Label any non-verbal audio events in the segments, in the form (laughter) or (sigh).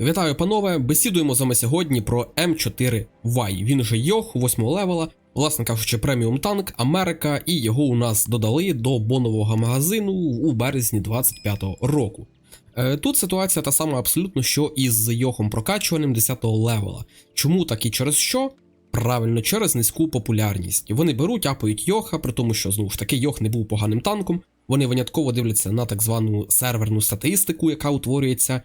Вітаю, панове! Бесідуємо з вами сьогодні про М4Y. Він же Йох 8 левела, власне кажучи, преміум танк Америка, і його у нас додали до бонового магазину у березні 25-го року. Е, Тут ситуація та сама абсолютно, що і з Йохом прокачуваним 10-го левела. Чому так і через що? Правильно, через низьку популярність. Вони беруть, апають Йоха, при тому, що знову ж таки Йох не був поганим танком. Вони винятково дивляться на так звану серверну статистику, яка утворюється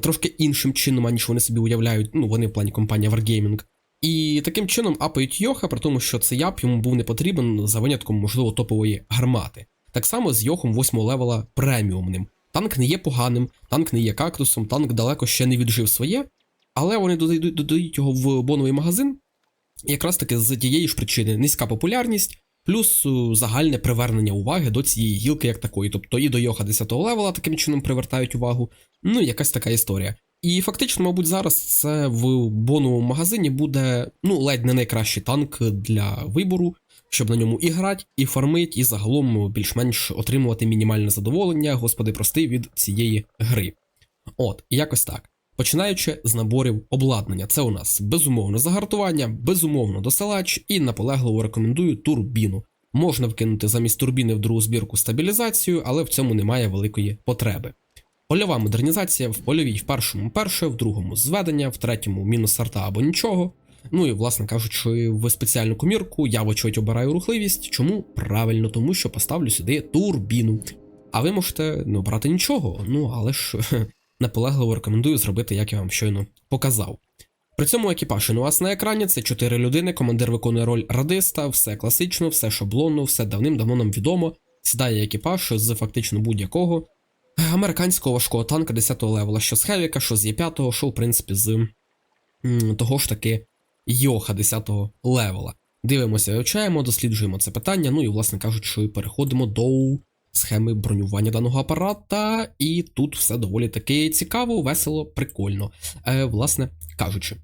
трошки іншим чином, аніж вони собі уявляють. Ну, вони в плані компанія Wargaming. І таким чином апають Йоха, при тому, що цей ап йому був не потрібен за винятком, можливо, топової гармати. Так само з Йохом 8 левела преміумним. Танк не є поганим, танк не є кактусом, танк далеко ще не віджив своє, але вони додають, його в боновий магазин, якраз таки з тієї ж причини низька популярність, плюс е, загальне привернення уваги до цієї гілки як такої. Тобто і до Йоха 10 левела таким чином привертають увагу. Ну, якась така історія. І фактично, мабуть, зараз це в боновому магазині буде ну, ледь не найкращий танк для вибору, щоб на ньому і грати, і фармить, і загалом більш-менш отримувати мінімальне задоволення, господи, прости, від цієї гри. От, якось так. Починаючи з наборів обладнання, це у нас безумовно загартування, безумовно досилач і наполегливо рекомендую турбіну. Можна вкинути замість турбіни в другу збірку стабілізацію, але в цьому немає великої потреби. Польова модернізація в польовій в першому перше, в другому зведення, в третьому мінус арта або нічого. Ну і, власне кажучи, в спеціальну комірку я вочевидь обираю рухливість. Чому? Правильно, тому що поставлю сюди турбіну. А ви можете не обрати нічого, ну але ж наполегливо рекомендую зробити, як я вам щойно показав. При цьому екіпаж у вас на екрані це 4 людини, командир виконує роль радиста, все класично, все шаблонно, все давним-давно нам відомо. Сідає екіпаж з фактично будь-якого американського важкого танка 10-го левела, що з Хевіка, що з Є5, що, в принципі, з того ж таки Йоха 10-го левела. Дивимося, вивчаємо, досліджуємо це питання. Ну і, власне кажучи, переходимо до схеми бронювання даного апарата, і тут все доволі таки цікаво, весело, прикольно. Е, власне кажучи,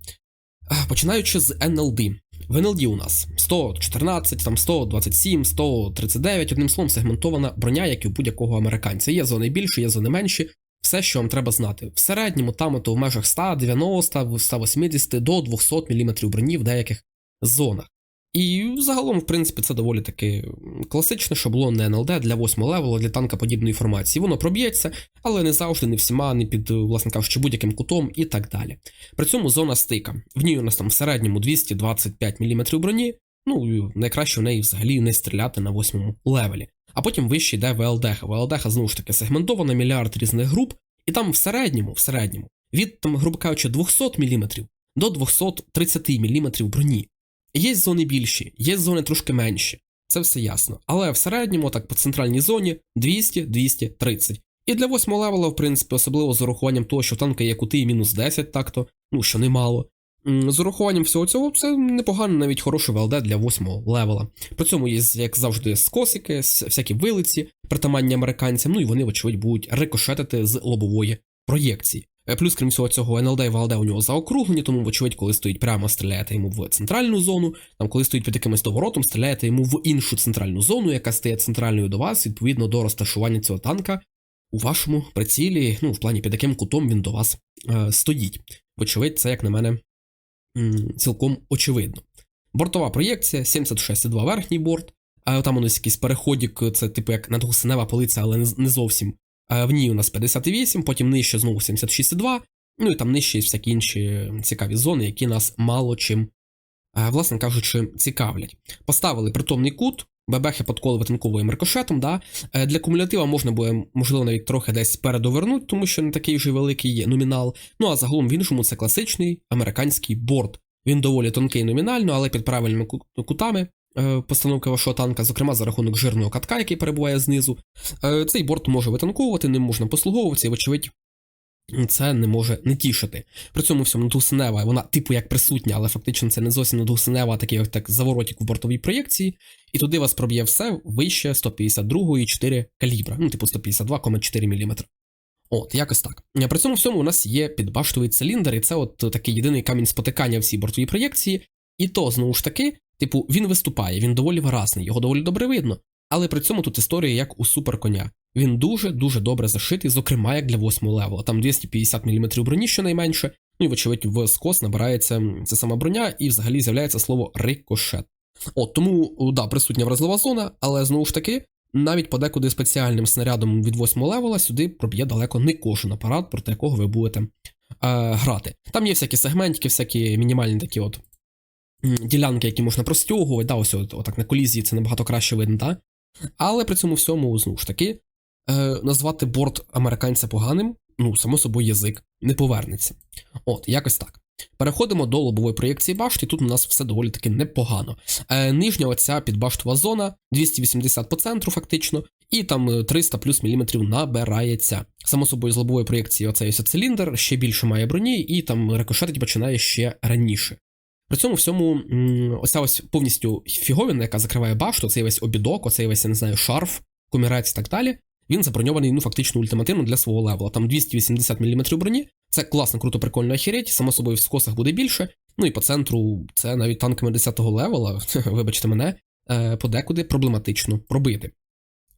Е, починаючи з NLD. В NLD у нас 114, там 127, 139, одним словом, сегментована броня, як і у будь-якого американця. Є зони більші, є зони менші. Все, що вам треба знати. В середньому там то в межах 190, 180 до 200 мм броні в деяких зонах. І загалом, в принципі, це доволі таки класичне шаблонне НЛД для 8 левелу, для танка подібної формації. Воно проб'ється, але не завжди, не всіма, не під, власне кажучи, будь-яким кутом і так далі. При цьому зона стика. В ній у нас там в середньому 225 мм броні, ну найкраще в неї взагалі не стріляти на 8 левелі. А потім вище йде ВЛДХ. ВЛДХ знову ж таки сегментована, мільярд різних груп, і там в середньому, в середньому, від там, грубо кажучи, 200 мм до 230 мм броні. Є зони більші, є зони трошки менші. Це все ясно. Але в середньому, так по центральній зоні 200-230. І для 8 левела, в принципі, особливо з урахуванням того, що в танка є кути і мінус 10, так-то, ну що немало. З урахуванням всього цього, це непогано, навіть хороший ВЛД для 8 левела. При цьому є, як завжди, скосики, всякі вилиці, притаманні американцям, ну і вони, вочевидь, будуть рикошетити з лобової проєкції. Е, Плюс, крім всього цього, НЛД і ВЛД у нього заокруглені, тому, вочевидь, коли стоїть прямо, стріляєте йому в центральну зону, там, коли стоїть під якимось доворотом, стріляєте йому в іншу центральну зону, яка стає центральною до вас, відповідно до розташування цього танка у вашому прицілі, ну, в плані під яким кутом він до вас е, стоїть. Вочевидь, це, як на мене, м, цілком очевидно. Бортова проєкція, 76,2 верхній борт, а там у нас якийсь переходік, це типу як надгусенева полиця, але не зовсім. А в ній у нас 58, потім нижче знову 76,2, ну і там нижче є всякі інші цікаві зони, які нас мало чим, е, власне кажучи, цікавлять. Поставили притомний кут, бебехи подколи витинковуємо рикошетом. Да? Е, Для кумулятива можна буде, можливо, навіть трохи десь передовернути, тому що не такий вже великий є номінал. Ну а загалом в іншому це класичний американський борт. Він доволі тонкий номінально, але під правильними кутами е, постановки вашого танка, зокрема за рахунок жирного катка, який перебуває знизу. Е, Цей борт може витанковувати, ним можна послуговуватися, і, вочевидь, це не може не тішити. При цьому всьому надгусенева, вона типу як присутня, але фактично це не зовсім надгусенева, а такий як так заворотик в бортовій проєкції, і туди вас проб'є все вище 152 і 4 калібра, ну типу 152,4 мм. От, якось так. Е, При цьому всьому у нас є підбаштовий циліндр, і це от такий єдиний камінь спотикання в цій бортовій проєкції. І то, знову ж таки, типу, він виступає, він доволі виразний, його доволі добре видно. Але при цьому тут історія як у суперконя. Він дуже-дуже добре зашитий, зокрема як для 8 левела. Там 250 мм броні щонайменше, ну і вочевидь в скос набирається ця сама броня, і взагалі з'являється слово рикошет. От тому, да, присутня вразлива зона, але знову ж таки, навіть подекуди спеціальним снарядом від 8 левела сюди проб'є далеко не кожен апарат, проти якого ви будете е, грати. Там є всякі сегментики, всякі мінімальні такі от ділянки, які можна простягувати, да, ось от, отак на колізії це набагато краще видно, да? Але при цьому всьому, знову ж таки, е, назвати борт американця поганим, ну, само собою, язик не повернеться. От, якось так. Переходимо до лобової проєкції башти. Тут у нас все доволі таки непогано. Е, нижня оця підбаштова зона 280 по центру, фактично, і там е, 300 плюс міліметрів набирається. Само собою, з лобової проєкції оцей ось циліндр ще більше має броні, і там рикошетить починає ще раніше. При цьому всьому, оця ось повністю фіговіна, яка закриває башту, цей весь обідок, оцей весь, я не знаю, шарф, комірець і так далі. Він заброньований, ну, фактично ультимативно для свого левела. Там 280 мм броні. Це класно, круто, прикольно охереть. Само собою в скосах буде більше. Ну і по центру це навіть танками 10-го левела, (laughs) вибачте мене, е, подекуди проблематично пробити.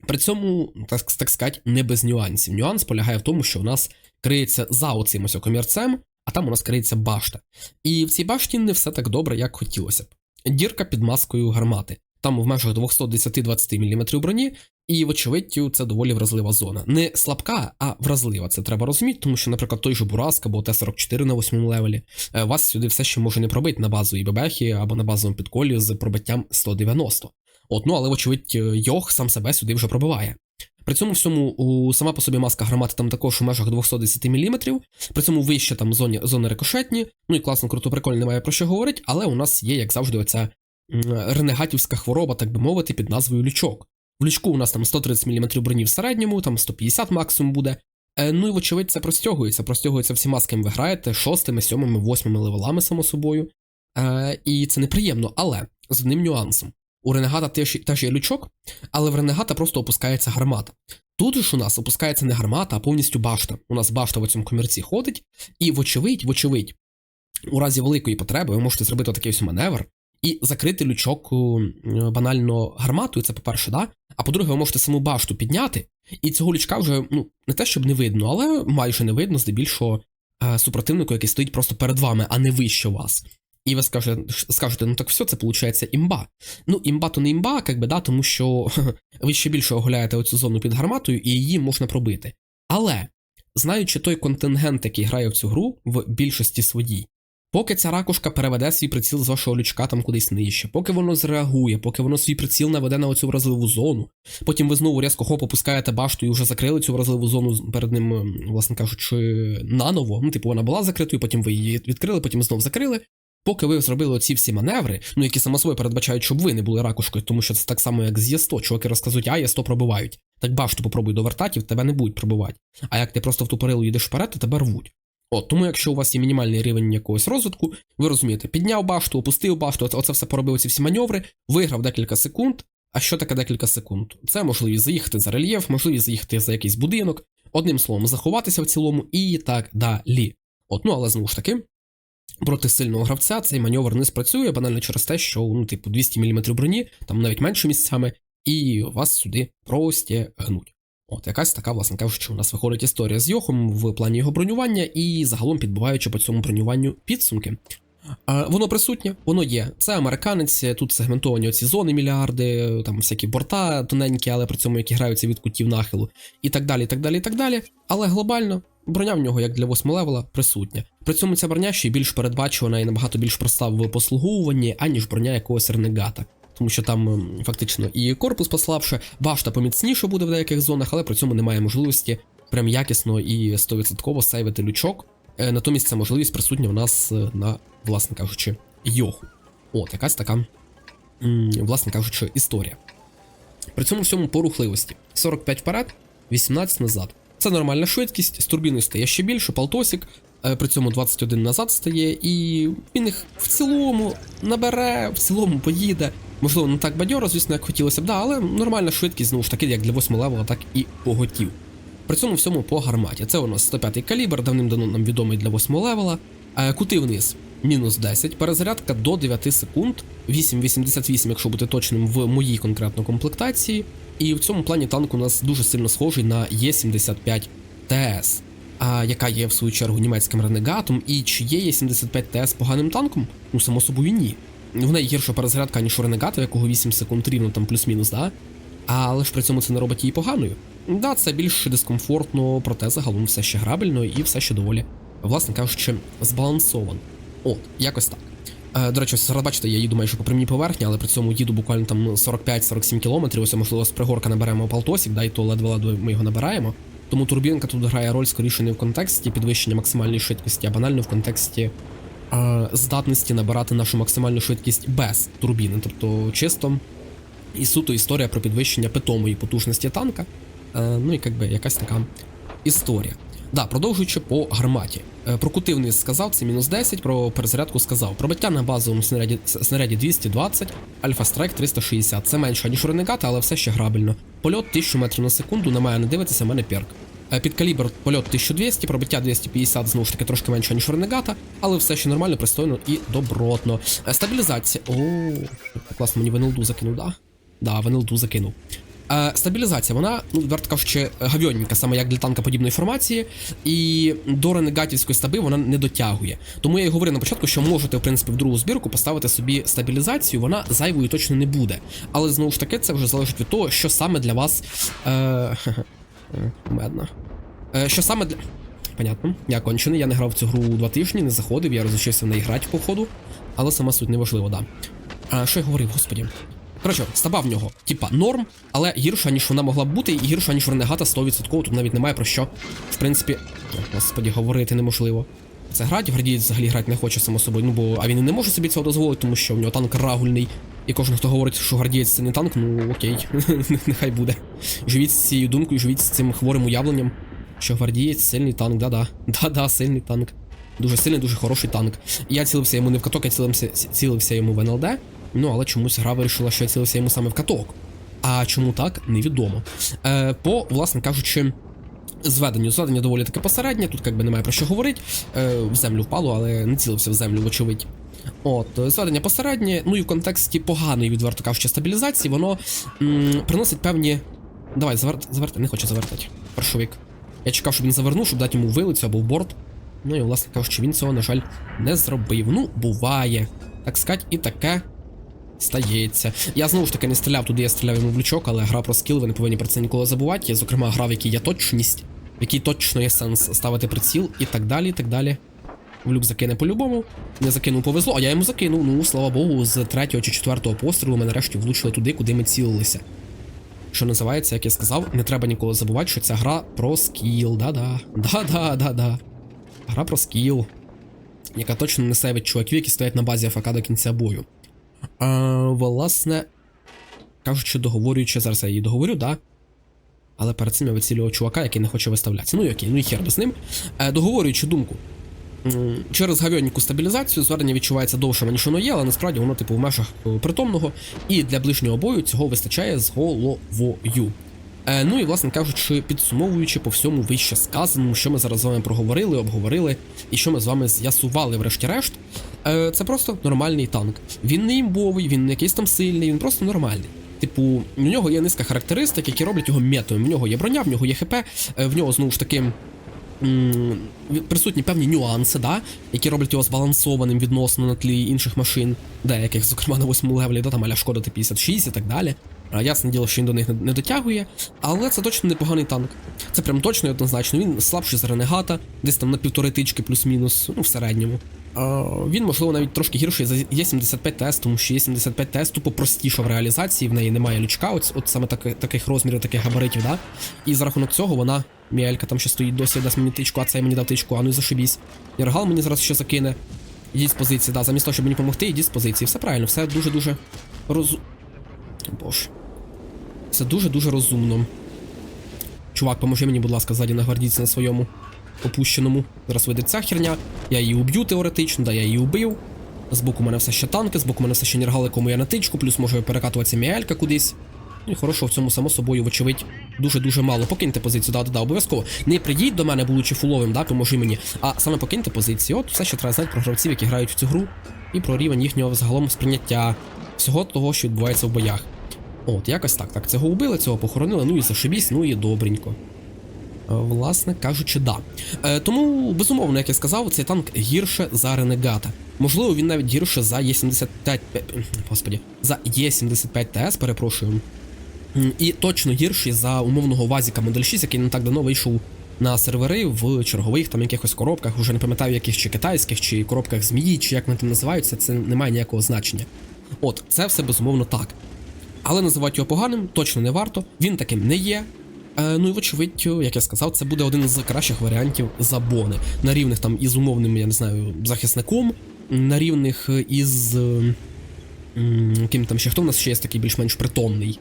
При цьому, так, так сказати, не без нюансів. Нюанс полягає в тому, що у нас криється за оцим ось комірцем, а там у нас криється башта. І в цій башті не все так добре, як хотілося б. Дірка під маскою гармати. Там в межах 210-20 мм броні, і, вочевидь, це доволі вразлива зона. Не слабка, а вразлива. Це треба розуміти, тому що, наприклад, той же Бураск або Т-44 на 8 левелі е, вас сюди все ще може не пробити на базовій бебехі або на базовому підколі з пробиттям 190. От, ну але, вочевидь, Йох сам себе сюди вже пробиває. При цьому всьому сама по собі маска гармати там також у межах 210 мм, при цьому вище там зоні, зони рикошетні, ну і класно, круто, прикольно, немає про що говорити, але у нас є, як завжди, оця ренегатівська хвороба, так би мовити, під назвою лючок. В лючку у нас там 130 мм броні в середньому, там 150 максимум буде. Е, ну і вочевидь, це простягується. Простягується всіма, з ким ви граєте, шостими, сьомими, восьмими левелами, само собою. Е, і це неприємно, але з одним нюансом. У Ренегата теж, теж є лючок, але в Ренегата просто опускається гармата. Тут ж у нас опускається не гармата, а повністю башта. У нас башта в цьому комірці ходить, і вочевидь, вочевидь, у разі великої потреби ви можете зробити такий ось маневр і закрити лючок е, банально гарматою, це по-перше, да? А по-друге, ви можете саму башту підняти, і цього лючка вже ну, не те, щоб не видно, але майже не видно, здебільшого е, супротивнику, який стоїть просто перед вами, а не вище вас. І ви скажете, скажете, ну так все, це виходить імба. Ну, імба то не імба, як би, да, тому що (laughs) ви ще більше оголяєте оцю зону під гарматою, і її можна пробити. Але, знаючи той контингент, який грає в цю гру в більшості своїй, поки ця ракушка переведе свій приціл з вашого лючка там кудись нижче, поки воно зреагує, поки воно свій приціл наведе на оцю вразливу зону, потім ви знову різко хоп опускаєте башту і вже закрили цю вразливу зону перед ним, ем, власне кажучи, наново. Ну, типу, вона була закритою, потім ви її відкрили, потім знов закрили. Поки ви зробили оці всі маневри, ну які само собою передбачають, щоб ви не були ракушкою, тому що це так само, як з Є100. Чуваки розказують, а Є100 пробивають. Так башту попробуй до вертатів, тебе не будуть пробивати. А як ти просто в ту перилу їдеш вперед, то тебе рвуть. От, тому якщо у вас є мінімальний рівень якогось розвитку, ви розумієте, підняв башту, опустив башту, оце все поробив ці всі маневри, виграв декілька секунд. А що таке декілька секунд? Це можливість заїхати за рельєф, можливість заїхати за якийсь будинок, одним словом, заховатися в цілому і так далі. От, ну але знову ж таки, проти сильного гравця цей маневр не спрацює банально через те, що ну, типу, 200 мм броні, там навіть менше місцями, і вас сюди простягнуть. От, якась така, власне кажучи, у нас виходить історія з Йохом в плані його бронювання і загалом підбиваючи по цьому бронюванню підсумки. А, Воно присутнє, воно є. Це американець, тут сегментовані оці зони мільярди, там всякі борта тоненькі, але при цьому які граються від кутів нахилу, і так далі, і так далі, і так далі. Але глобально броня в нього, як для 8 левела, присутня. При цьому ця броня ще більш передбачувана і набагато більш проста в послуговуванні, аніж броня якогось ренегата. Тому що там ем, фактично і корпус послабше, башта поміцніше буде в деяких зонах, але при цьому немає можливості прям якісно і 100% сейвити лючок. Е, Натомість ця можливість присутня у нас е, на, власне кажучи, йоху. От, якась така, власне кажучи, історія. При цьому всьому по рухливості. 45 вперед, 18 назад. Це нормальна швидкість, з турбіною стає ще більше, полтосик, е, при цьому 21 назад стає, і він їх в цілому набере, в цілому поїде. Можливо, не так бадьоро, звісно, як хотілося б, да, але нормальна швидкість, знову ж таки, як для 8 левела, так і поготів. При цьому всьому по гарматі. Це у нас 105-й калібр, давним-давно нам відомий для 8 левела. Е, Кути вниз мінус 10 перезарядка до 9 секунд, 8,88, якщо бути точним, в моїй конкретно комплектації. І в цьому плані танк у нас дуже сильно схожий на Е75 ТС, а, яка є в свою чергу німецьким ренегатом. І чи є Е75 ТС поганим танком? Ну, само собою, ні. В неї гірша перезарядка, ніж у ренегата, якого 8 секунд рівно там плюс-мінус, да? Але ж при цьому це не робить її поганою. Да, це більш дискомфортно, проте загалом все ще грабельно і все ще доволі, власне кажучи, збалансовано. От, якось так. Е, до речі, ось зараз бачите, я їду майже по прямій поверхні, але при цьому їду буквально там 45-47 кілометрів. Ось можливо з пригорка наберемо палтосик, да, і то ледве-ледве ми його набираємо. Тому турбінка тут грає роль скоріше не в контексті підвищення максимальної швидкості, а банально в контексті е, здатності набирати нашу максимальну швидкість без турбіни, тобто чисто і суто історія про підвищення питомої потужності танка. Е, ну і якби якась така історія. Да, продовжуючи по гарматі. Е, Про кути вниз сказав, це мінус 10, про перезарядку сказав. Пробиття на базовому снаряді, снаряді 220, Альфа Страйк 360. Це менше, ніж ренегата, але все ще грабельно. Польот 1000 метрів на секунду, мене не дивитися, в мене перк. Е, Під калібр польот 1200, пробиття 250, знову ж таки трошки менше, ніж ренегата, але все ще нормально, пристойно і добротно. Е, Стабілізація. О, класно, мені ВНЛДу закинув, да? Да, ВНЛДу закинув. Е, стабілізація, вона, ну, відверто кажучи, гавьонненька, саме як для танка подібної формації, і до ренегатівської стаби вона не дотягує. Тому я і говорив на початку, що можете, в принципі, в другу збірку поставити собі стабілізацію, вона зайвою точно не буде. Але знову ж таки, це вже залежить від того, що саме для вас. Е, (laughs) медно. Е, що саме для. Понятно, я кончений, я не грав в цю гру два тижні, не заходив, я розучився в неї грати по ходу, але сама суть неважливо, да. А, що я говорив, господі? Коротше, стаба в нього, типа, норм, але гірша, ніж вона могла б бути, і гірша, ніж ренегата 100%. Тут навіть немає про що. В принципі, господі, говорити неможливо. Це грать, градієць взагалі грати не хоче само собою. Ну бо а він і не може собі цього дозволити, тому що в нього танк рагульний. І кожен, хто говорить, що градієць це не танк, ну окей, (laughs) нехай буде. Живіть з цією думкою, живіть з цим хворим уявленням, що гвардієць сильний танк, да-да. Да-да, сильний танк. Дуже сильний, дуже хороший танк. Я цілився йому не в каток, я цілився, цілився йому в НЛД. Ну, але чомусь гра вирішила, що я цілився йому саме в каток. А чому так, невідомо. Е, по, власне кажучи, зведенню. Зведення доволі таки посереднє, тут якби немає про що говорити. Е, в землю впало, але не цілився в землю, вочевидь. От, зведення посереднє, ну і в контексті поганої, відверто кажучи, стабілізації, воно м, приносить певні. Давай, заверт, заверти, не хочу завертати. Паршовик. Я чекав, щоб він завернув, щоб дати йому вилицю або в борт. Ну і, власне кажучи, він цього, на жаль, не зробив. Ну, буває. Так сказати, і таке стається. Я знову ж таки не стріляв туди, я стріляв йому в лючок, але гра про скіл, ви не повинні про це ніколи забувати. Є, зокрема, гра, в якій є точність, в якій точно є сенс ставити приціл і так далі, і так далі. В люк закине по-любому. Не закинув повезло, а я йому закинув. Ну, слава Богу, з третього чи четвертого пострілу ми нарешті влучили туди, куди ми цілилися. Що називається, як я сказав, не треба ніколи забувати, що ця гра про скіл. Да-да. Да-да-да-да. Гра про скіл. Яка точно не сейвить чуваків, які стоять на базі АФК до кінця бою. А, власне, кажучи, договорюючи, зараз я її договорю, да. Але перед цим я вицілював чувака, який не хоче виставлятися. Ну і окей, ну і хер з ним. А, договорюючи думку. Через гавьонніку стабілізацію звернення відчувається довше, ніж воно є, але насправді воно, типу, в межах е, притомного, і для ближнього бою цього вистачає з головою. Е, ну і, власне кажучи, підсумовуючи по всьому вище сказаному, що ми зараз з вами проговорили, обговорили, і що ми з вами з'ясували, врешті-решт, е, це просто нормальний танк. Він не імбовий, він не якийсь там сильний, він просто нормальний. Типу, в нього є низка характеристик, які роблять його метою. В нього є броня, в нього є ХП, е, в нього знову ж таки. Присутні певні нюанси, да, які роблять його збалансованим відносно на тлі інших машин, деяких, зокрема на 8 левелі, да, там аля шкода Т-56 і так далі. Ясне діло, що він до них не, дотягує, але це точно непоганий танк. Це прям точно і однозначно. Він слабший за ренегата, десь там на півтори тички плюс-мінус, ну в середньому. А, він, можливо, навіть трошки гірший за Є75 ТС, тому що Є75 ТС тупо простіша в реалізації, в неї немає лючка, от, от саме таки, таких розмірів, таких габаритів, да? І за рахунок цього вона, Міелька там ще стоїть досі, дасть мені тичку, а цей мені дав тичку, а ну і зашибісь. Яргал мені зараз ще закине. Йдіть з позиції, да, замість того, щоб мені допомогти, йдіть з позиції. Все правильно, все дуже-дуже роз... Боже. Це дуже-дуже розумно. Чувак, поможи мені, будь ласка, ззаді на гвардійці на своєму опущеному. Зараз вийде ця херня. Я її уб'ю теоретично, да, я її убив. Збоку у мене все ще танки, збоку у мене все ще нергал, якому я на тичку, плюс може перекатуватися міелька кудись. Ну і хорошого в цьому, само собою, вочевидь, дуже-дуже мало. Покиньте позицію, да-да-да, обов'язково. Не прийдіть до мене, будучи фуловим, да, поможи мені. А саме покиньте позицію. От все, що треба знати про гравців, які грають в цю гру, і про рівень їхнього загалом сприйняття всього того, що відбувається в боях. От, якось так. Так, цього убили, цього похоронили, ну і зашибісь, ну і добренько. Е, Власне кажучи, да. Е, тому, безумовно, як я сказав, цей танк гірше за Ренегата. Можливо, він навіть гірше за Є75. е, Господі, за Є75 ТС, перепрошую. І точно гірший за умовного Вазіка Модель 6, який не так давно вийшов на сервери в чергових там якихось коробках, уже не пам'ятаю, яких чи китайських, чи коробках змії, чи як вони там називаються, це не має ніякого значення. От, це все безумовно так. Але називати його поганим точно не варто, він таким не є. Е, ну і вочевидь, як я сказав, це буде один з кращих варіантів забони. На рівних там із умовним, я не знаю, захисником, на рівних із. е, Ким там ще хто в нас ще є такий більш-менш притомний.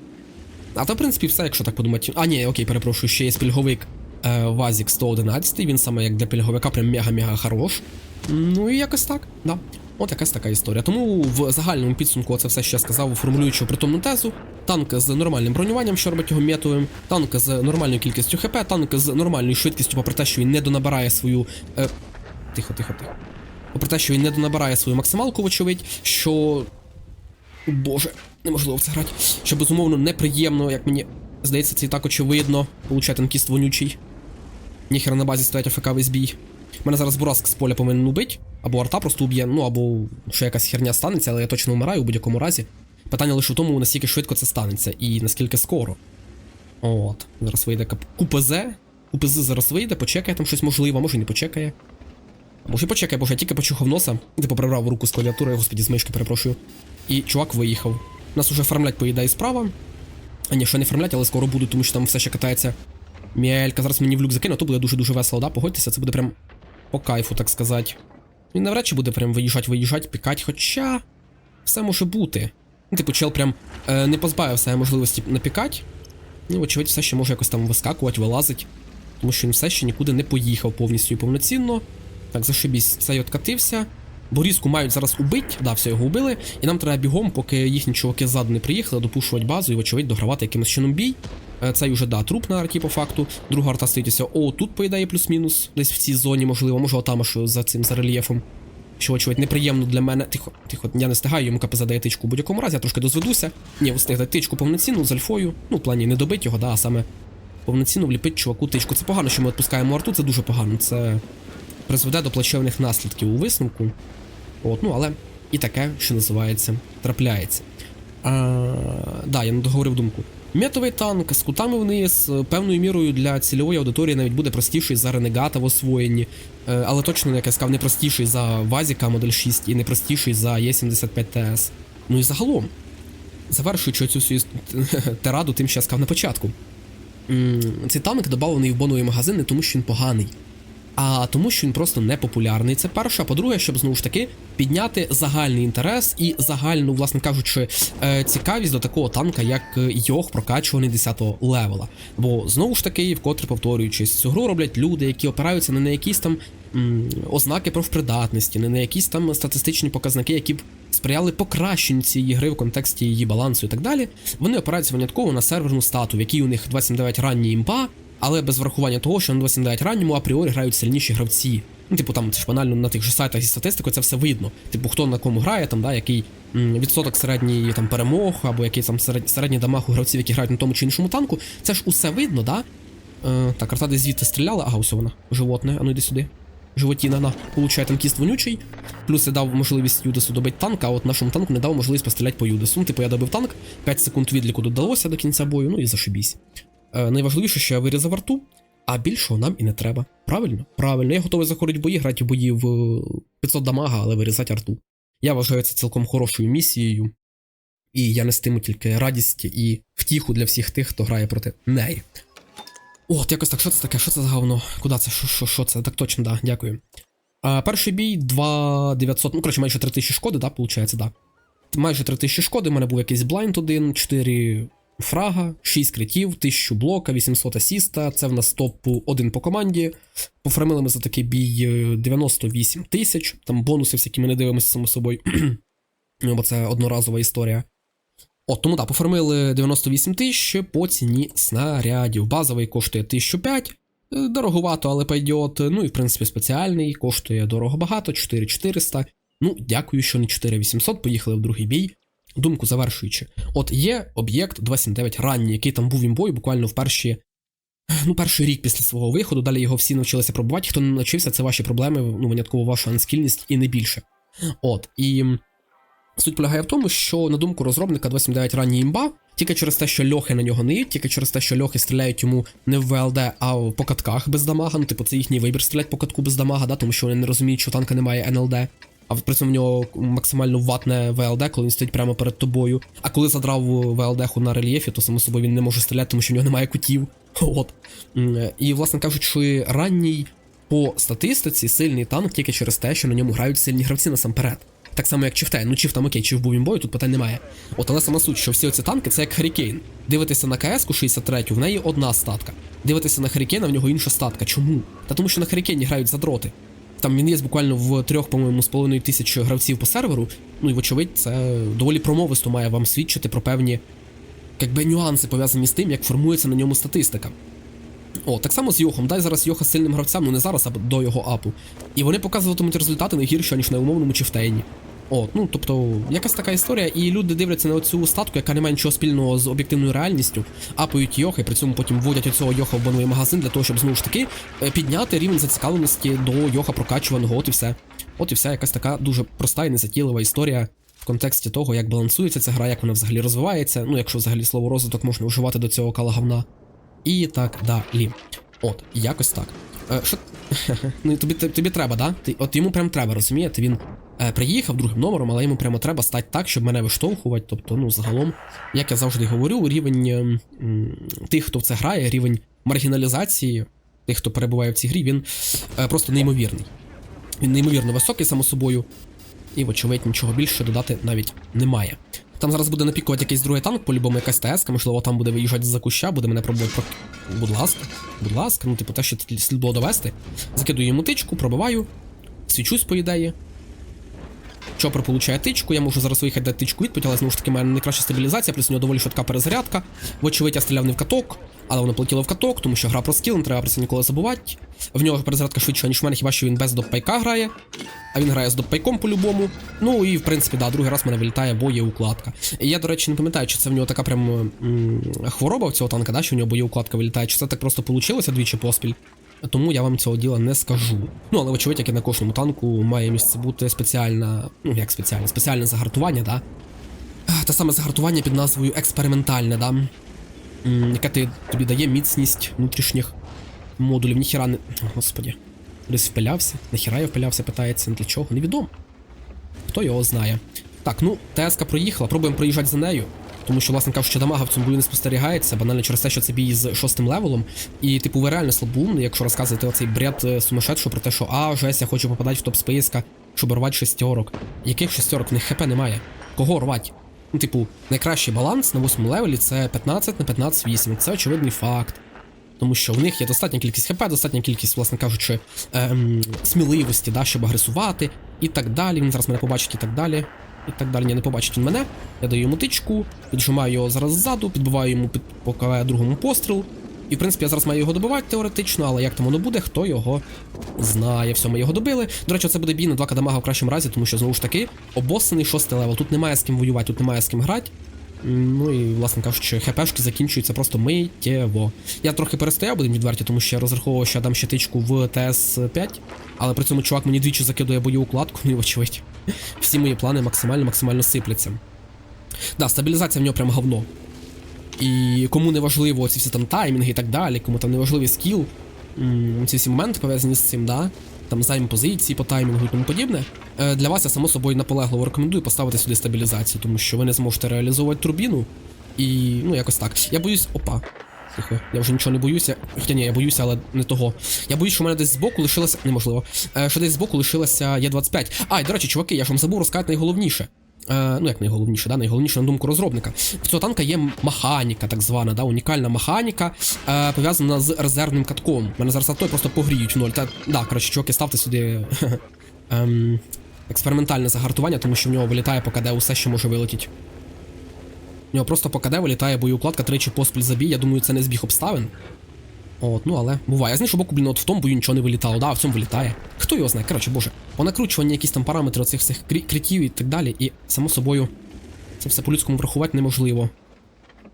А то, в принципі, все, якщо так подумати. А, ні, окей, перепрошую, ще є пільговик е, Вазік 111, він саме як для пільговика прям мега-мега хорош. Ну і якось так, да. От якась така історія. Тому в загальному підсумку це все, я сказав, формулюючи притомну тезу. Танк з нормальним бронюванням, що робить його метовим, танк з нормальною кількістю ХП, танк з нормальною швидкістю, попри те, що він не донабирає свою. Е... Тихо, тихо, тихо. Попри те, що він не донабирає свою максималку, вочевидь, що. Боже, неможливо в це грати. Що безумовно неприємно, як мені здається, це і так очевидно. Получає танкіст вонючий. Ніхера на базі стоять АФК весь бій. Мене зараз Бураск з поля повинен убити, або арта просто уб'є, ну або що якась херня станеться, але я точно вмираю у будь-якому разі. Питання лише в тому, наскільки швидко це станеться і наскільки скоро. От, зараз вийде КУПЗ. КУПЗ зараз вийде, почекає там щось можливо, може не почекає. А може і почекає, боже, я тільки почухав носа, типу прибрав руку з клавіатури, господі, з мишки, перепрошую. І чувак виїхав. Нас уже фармлять поїдає справа. А ні, ще не фармлять, але скоро будуть, тому що там все ще катається. Міелька зараз мені в люк закине, то буде дуже-дуже весело, да? Погодьтеся, це буде прям по кайфу, так сказати. Він навряд чи буде прям виїжджати, виїжджати, пікати, хоча все може бути. Ну, типу, чел прям е, не позбавився можливості напікати. Ну, очевидь, все ще може якось там вискакувати, вилазить. Тому що він все ще нікуди не поїхав повністю і повноцінно. Так, зашибісь, цей откатився. Борізку мають зараз убить, да, все його убили, і нам треба бігом, поки їхні чуваки ззаду не приїхали, допушувати базу і, вочевидь, догравати якимось чином бій. Е, Цей уже, да, труп на арті по факту. Друга арта стоїть О, тут, по плюс-мінус. Десь в цій зоні, можливо, може отам аж за цим за рельєфом. Що, очевидь, неприємно для мене. Тихо, тихо, я не стигаю, йому КП задає тичку в будь-якому разі, я трошки дозведуся. Ні, встиг дати тичку повноцінну з альфою. Ну, в плані не добить його, да, а саме повноцінно вліпить чуваку тичку. Це погано, що ми відпускаємо арту, це дуже погано. Це призведе до плачевних наслідків у висновку. От, ну але і таке, що називається, трапляється. А, да, я не договорив думку. Метовий танк з кутами вниз, е, певною мірою для цільової аудиторії навіть буде простіший за Ренегата в освоєнні, Е, але точно, як я сказав, не простіший за Вазіка Модель 6 і не простіший за Є75 ТС. Ну і загалом, завершуючи цю всю (laughs) тираду тим, що я сказав на початку. Цей танк додавлений в боновий магазин не тому, що він поганий а тому, що він просто не популярний. Це перше. А по-друге, щоб знову ж таки підняти загальний інтерес і загальну, власне кажучи, е, цікавість до такого танка, як е, Йох, прокачуваний 10-го левела. Бо знову ж таки, вкотре повторюючись, цю гру роблять люди, які опираються не на якісь там м, ознаки профпридатності, не на якісь там статистичні показники, які б сприяли покращенню цієї гри в контексті її балансу і так далі. Вони опираються винятково на серверну стату, в якій у них 29 ранні імпа, але без врахування того, що на 29 ранньому апріорі грають сильніші гравці. Ну, типу, там ж банально на тих же сайтах зі статистикою це все видно. Типу, хто на кому грає, там, да, який відсоток середньої там перемог, або який там серед, середній дамаг у гравців, які грають на тому чи іншому танку. Це ж усе видно, да? Е, так, арта десь звідти стріляла, ага, ось вона. Животне, а ну йди сюди. Животіна, на, получає танкіст вонючий. Плюс я дав можливість Юдесу добити танка, а от нашому танку не дав можливість постріляти по Юдесу. Ну, типу, я добив танк, 5 секунд відліку додалося до кінця бою, ну і зашибісь. Е, найважливіше, що я вирізав арту, а більшого нам і не треба. Правильно? Правильно. Я готовий заходити в бої, грати в бої в е, 500 дамага, але вирізати арту. Я вважаю це цілком хорошою місією, і я нестиму тільки радість і втіху для всіх тих, хто грає проти неї. От, якось так, що це таке? Що це за говно? Куди це? Що, що, що це? Так точно, да, дякую. А, перший бій 2900, ну, коротше, майже 3000 шкоди, да, виходить, да. Майже 3000 шкоди, у мене був якийсь блайнд один, 4 фрага, 6 критів, 1000 блока, 800 асіста. Це в нас топ-1 по команді. Пофармили ми за такий бій е, 98 тисяч. Там бонуси всякі ми не дивимося само собою. (clears throat) Бо це одноразова історія. От, тому так, поформили 98 тисяч по ціні снарядів. Базовий коштує 1005, е, дороговато, але пойдет. Ну і в принципі спеціальний коштує дорого багато, 4400. Ну, дякую, що не 4800, поїхали в другий бій. Думку завершуючи. От є об'єкт 279 ранній, який там був імбою буквально в перші. Ну, перший рік після свого виходу, далі його всі навчилися пробувати. Хто не навчився, це ваші проблеми, ну, винятково ваша анскільність і не більше. От, і суть полягає в тому, що на думку розробника 279 ранній імба, тільки через те, що льохи на нього не їдь, тільки через те, що льохи стріляють йому не в ВЛД, а по катках без дамага. Ну, типу, це їхній вибір стрілять по катку без дамага, да, тому що вони не розуміють, що танка немає НЛД. А при цьому в нього максимально ватне ВЛД, коли він стоїть прямо перед тобою. А коли задрав ВЛД на рельєфі, то само собою він не може стріляти, тому що в нього немає кутів. (laughs) От. І, власне кажучи, ранній по статистиці сильний танк тільки через те, що на ньому грають сильні гравці насамперед. Так само, як Чифтей. Ну, Чиф там окей, Чиф був імбою, тут питань немає. От, але сама суть, що всі оці танки це як Харікейн. Дивитися на КС-ку 63, в неї одна статка. Дивитися на Харікейна, в нього інша статка. Чому? Та тому що на Харікейні грають задроти. Там він є буквально в трьох, по-моєму, з половиною тисяч гравців по серверу. Ну і вочевидь, це доволі промовисто має вам свідчити про певні якби, нюанси пов'язані з тим, як формується на ньому статистика. О, так само з Йохом. Дай зараз Йоха сильним гравцям, ну не зараз, а до його апу. І вони показуватимуть результати не гірші, ніж на умовному чифтейні. От, ну тобто, якась така історія, і люди дивляться на цю статку, яка не має нічого спільного з об'єктивною реальністю, апають Йоха, і при цьому потім вводять оцього Йоха в боновий магазин для того, щоб знову ж таки е, підняти рівень зацікавленості до Йоха прокачуваного, от і все. От і вся якась така дуже проста і незатійлива історія в контексті того, як балансується ця гра, як вона взагалі розвивається, ну якщо взагалі слово розвиток можна вживати до цього калагавна. І так далі. От, якось так. Е, що... (laughs) ну, тобі, тобі, треба, да? Ти, от йому прям треба, розумієте? Він приїхав другим номером, але йому прямо треба стати так, щоб мене виштовхувати. Тобто, ну, загалом, як я завжди говорю, рівень м, тих, хто в це грає, рівень маргіналізації, тих, хто перебуває в цій грі, він е, просто неймовірний. Він неймовірно високий, само собою, і, вочевидь, нічого більше додати навіть немає. Там зараз буде напікувати якийсь другий танк, по-любому якась ТС, можливо, там буде виїжджати з-за куща, буде мене пробувати про. Будь ласка, будь ласка, ну типу те, що слід було довести. Закидую йому тичку, пробиваю, свічусь по ідеї. Чопер получає тичку, я можу зараз виїхати дати тичку відповідь, але знову ж таки, в мене найкраща стабілізація, плюс у нього доволі швидка перезарядка. Вочевидь, я стріляв не в каток, але воно полетіло в каток, тому що гра про скіл, не треба про це ніколи забувати. В нього перезарядка швидша, ніж в мене, хіба що він без допайка грає. А він грає з допайком по-любому. Ну і в принципі, да, другий раз мене вилітає, бо є укладка. І я, до речі, не пам'ятаю, чи це в нього така прям м, хвороба в цього танка, да, що в нього боєукладка вилітає, чи це так просто получилося двічі поспіль. Тому я вам цього діла не скажу. Ну, але вочевидь, як і на кожному танку, має місце бути спеціальна, ну як спеціальне, спеціальне загартування, да? Те саме загартування під назвою експериментальне, да? Яке ти, тобі дає міцність внутрішніх модулів. Ніхіра не. Господі. Десь впилявся. Нахіра я впилявся, питається, для чого? Невідомо. Хто його знає. Так, ну, ТСК проїхала, пробуємо проїжджати за нею. Тому що, власне кажучи, дамага в цьому бою не спостерігається, банально через те, що це бій з шостим левелом. І, типу, ви реально слабоумний, якщо розказуєте оцей бред е, сумасшедшого про те, що а, жесть, я хочу попадати в топ списка, щоб рвати шестерок. Яких шестерок? В них хп немає. Кого рвати? Ну, типу, найкращий баланс на восьмому левелі це 15 на 15 8. Це очевидний факт. Тому що в них є достатня кількість хп, достатня кількість, власне кажучи, ем, сміливості, да, щоб агресувати і так далі. Він зараз мене побачить і так далі. І так далі. Не побачить він мене. Я даю йому тичку, піджимаю його зараз ззаду, підбиваю йому під по другому постріл. І в принципі я зараз маю його добивати теоретично, але як там воно буде, хто його знає. Все, ми його добили. До речі, це буде бій на 2 кадамага в кращому разі, тому що знову ж таки обоссаний шостий левел. Тут немає з ким воювати, тут немає з ким грати. Ну і, власне кажучи, хпшки закінчуються просто миттєво. Я трохи перестояв, будемо відверті, тому що я розраховував, що я дам ще тичку в ТС-5, але при цьому чувак мені двічі закидує бойову укладку, ну і вочевидь. Всі мої плани максимально максимально сипляться. Да, стабілізація в нього прям говно. І кому не важливо ці всі там таймінги і так далі, кому там не важливий скіл, ці всі моменти пов'язані з цим, да, там займ позиції по таймінгу і тому подібне. Е, Для вас я само собою наполегливо рекомендую поставити сюди стабілізацію, тому що ви не зможете реалізовувати турбіну. І ну якось так. Я боюсь. Опа. Тихо, я вже нічого не боюся. Хоча ні, я боюся, але не того. Я боюсь, що в мене десь збоку лишилося. Неможливо. Е, що десь збоку лишилася Є25. А, і до речі, чуваки, я ж вам забув розказати найголовніше. Е, ну, як найголовніше, да? найголовніше на думку розробника. В цього танка є механіка, так звана, да? унікальна механіка, е, пов'язана з резервним катком. Мене зараз авто просто погріють в ноль. Та, да, коротше, чуваки, ставте сюди (laughs) ем, експериментальне загартування, тому що в нього вилітає по КД усе, що може вилетіти. У нього просто по КД вилітає боєукладка тричі поспіль забій. Я думаю, це не збіг обставин. От, ну але буває. Я знаю, що боку, блін, от в тому бою нічого не вилітало, да, а в цьому вилітає. Хто його знає? Коротше, боже, по накручуванні якісь там параметри оцих всіх критів і так далі, і само собою це все по-людському врахувати неможливо.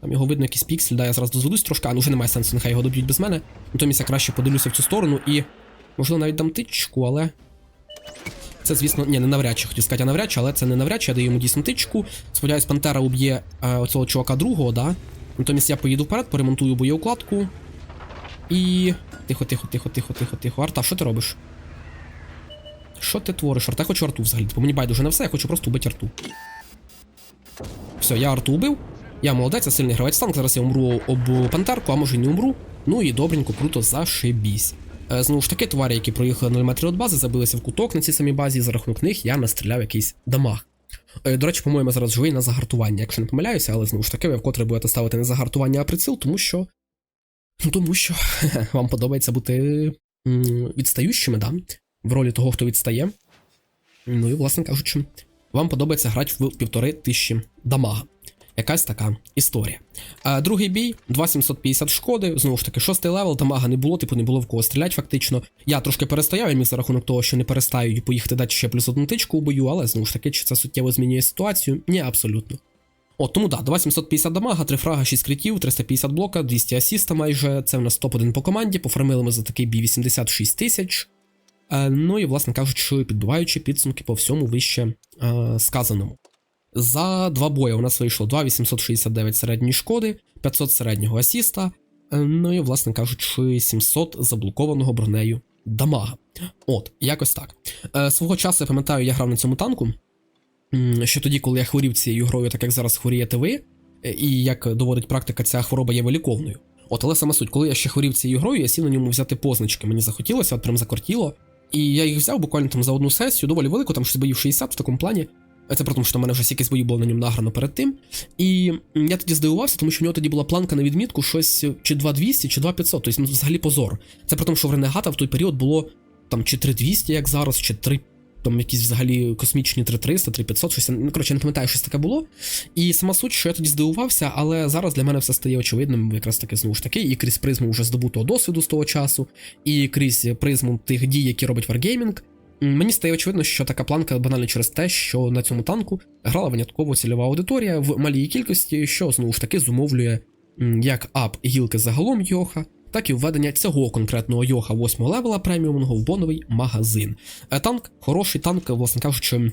Там його видно якийсь піксель, да, я зараз дозведусь трошки, а ну вже немає сенсу, нехай його доб'ють без мене. Натомість я краще подивлюся в цю сторону і, можливо, навіть дам тичку, але. Це, звісно, ні, не навряд чи хотів сказати, а навряд чи, але це не навряд чи, я даю йому дійсно тичку. Сподіваюсь, Пантера уб'є е, оцього чувака другого, да. Натомість я поїду вперед, поремонтую боєукладку. І. Тихо, тихо, тихо, тихо, тихо, тихо. Арта, що ти робиш? Що ти твориш? Арта, я хочу арту взагалі. Бо мені байдуже на все, я хочу просто убити арту. Все, я арту убив. Я молодець, я сильний гравець танк. Зараз я умру об пантерку, а може й не умру. Ну і добренько, круто, зашибісь. Е, Знову ж таки, тварі, які проїхали 0 метрів від бази, забилися в куток на цій самій базі, і за рахунок них я настріляв якийсь дамаг. Е, До речі, по-моєму, зараз живий на загартування, якщо не помиляюся, але знову ж таки, ви вкотре будете ставити не загартування, а приціл, тому що. Ну, тому що (laughs) вам подобається бути відстаючими, да? В ролі того, хто відстає. Ну і, власне кажучи, вам подобається грати в півтори тисячі дамага. Якась така історія. А другий бій, 2750 шкоди. Знову ж таки, шостий левел, дамага не було, типу не було в кого стріляти, фактично. Я трошки перестояв, я міг за рахунок того, що не перестаю поїхати дати ще плюс одну тичку у бою, але знову ж таки, чи це суттєво змінює ситуацію? Ні, абсолютно. От, тому да, 2750 дамага, 3 фрага, 6 критів, 350 блока, 200 асіста майже. Це в нас топ-1 по команді. Пофармили ми за такий бій 86 тисяч. Е, ну і, власне кажучи, підбиваючи підсумки по всьому вище е, сказаному. За два бої у нас вийшло 2869 середньої шкоди, 500 середнього асіста, е, ну і, власне кажучи, 700 заблокованого бронею дамага. От, якось так. Е, свого часу я пам'ятаю, я грав на цьому танку. Що тоді, коли я хворів цією грою, так як зараз хворієте ви, е, і як доводить практика, ця хвороба є виліковною. От, але сама суть, коли я ще хворів цією грою, я сів на ньому взяти позначки. Мені захотілося, от прям закортіло. І я їх взяв буквально там за одну сесію, доволі велику, там щось боїв 60 в такому плані. Це при тому, що в мене вже якісь бої було на ньому награно перед тим. І я тоді здивувався, тому що в нього тоді була планка на відмітку щось чи 2200, чи 2500, тобто ну, взагалі позор. Це при тому, що в Ренегата в той період було там чи 3200, як зараз, чи 3, там якісь взагалі космічні 3300, 3500, щось, ну, коротше, не пам'ятаю, щось таке було. І сама суть, що я тоді здивувався, але зараз для мене все стає очевидним, якраз таки знову ж таки, і крізь призму вже здобутого досвіду з того часу, і крізь призму тих дій, які робить Wargaming, Мені стає очевидно, що така планка банально через те, що на цьому танку грала винятково цільова аудиторія в малій кількості, що знову ж таки зумовлює як ап гілки загалом Йоха, так і введення цього конкретного Йоха 8 левела преміумного в боновий магазин. Е, Танк хороший танк, власне кажучи,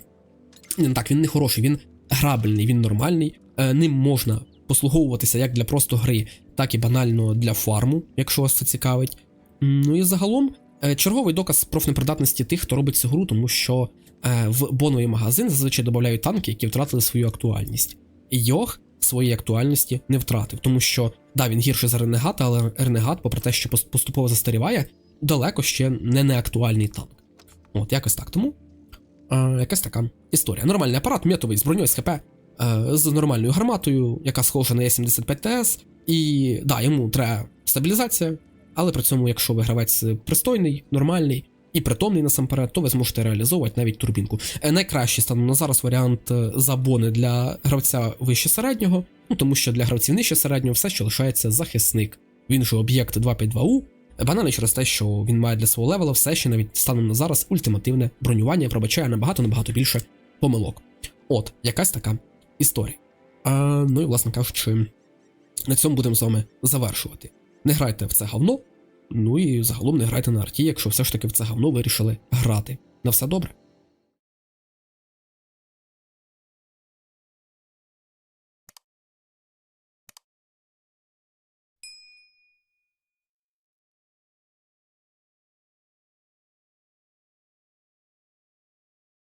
не так, він не хороший, він грабельний, він нормальний. Е, Ним можна послуговуватися як для просто гри, так і банально для фарму, якщо вас це цікавить. Ну і загалом черговий доказ профнепридатності тих, хто робить цю гру, тому що е, в боновий магазин зазвичай додають танки, які втратили свою актуальність. І Йох своєї актуальності не втратив, тому що да, він гірший за Ренегата, але Ренегат, попри те, що поступово застаріває, далеко ще не неактуальний танк. От, якось так. Тому е, якась така історія. Нормальний апарат, м'ятовий з броньою з ХП, е, з нормальною гарматою, яка схожа на Е75 ТС. І да, йому треба стабілізація, але при цьому, якщо ви гравець пристойний, нормальний і притомний насамперед, то ви зможете реалізовувати навіть турбінку. Е, Найкращий станом на зараз варіант е, забони для гравця вище середнього, ну тому що для гравців нижче середнього все, що лишається захисник. Він же об'єкт 252У. Банально через те, що він має для свого левела все ще навіть станом на зараз ультимативне бронювання пробачає набагато набагато більше помилок. От, якась така історія. А, ну і власне кажучи, на цьому будемо з вами завершувати. Не грайте в це говно, ну і загалом не грайте на арті, якщо все ж таки в це говно вирішили грати. На все добре.